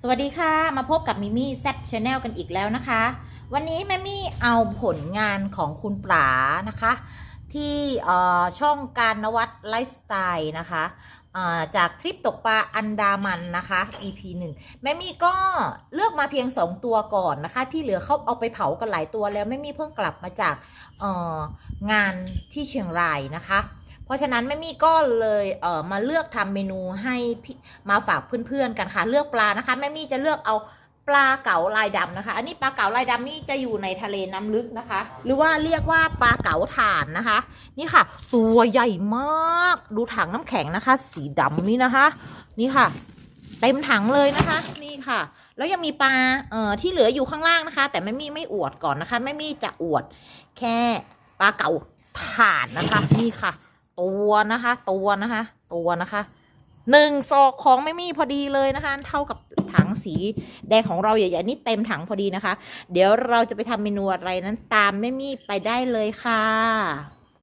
สวัสดีค่ะ มาพบกับมิมี่แซบชาแนลกันอีกแล้วนะคะ วันนี้แม่มี่เอาผลงานของคุณปลานะคะ ที่ช่องการนวัดไลฟ์สไตล์นะคะจากทริปตกปลาอันดามันนะคะ EP 1 แม่มี่ก็เลือกมาเพียง 2 ตัวก่อนนะคะ ที่เหลือเขาเอาไปเผากันหลายตัวแล้วแม่มี่เพิ่งกลับมาจากงานที่เชียงรายนะคะ เพราะฉะนั้นแม่มี่ก็เลยเออมาเลือกทำเมนูให้พี่มาฝากเพื่อนๆกันค่ะ เลือกปลานะคะแม่มี่จะเลือกเอาปลาเก๋าลายดำนะคะ อันนี้ปลาเก๋าลายดำนี่จะอยู่ในทะเลน้ำลึกนะคะ หรือว่าเรียกว่าปลาเก๋าถ่านนะคะ นี่ค่ะ ตัวใหญ่มาก ดูถังน้ำแข็งนะคะ สีดำนี่นะคะ นี่ค่ะ เต็มถังเลยนะคะ นี่ค่ะ แล้วยังมีปลาเอ่อที่เหลืออยู่ข้างล่างนะคะ แต่แม่มี่ไม่อวดก่อนนะคะแม่มี่จะอวดแค่ปลาเก๋าถ่านนะคะ นี่ค่ะ ตัวนะคะ ตัวนะคะ ตัวนะคะหนึ่งซอกของไม่มีพอดีเลยนะคะ เท่ากับถังสีแดงของเราใหญ่ๆนี่เต็มถังพอดีนะคะ เดี๋ยวเราจะไปทำเมนูอะไรนั้นตามไม่มีไปได้เลยค่ะ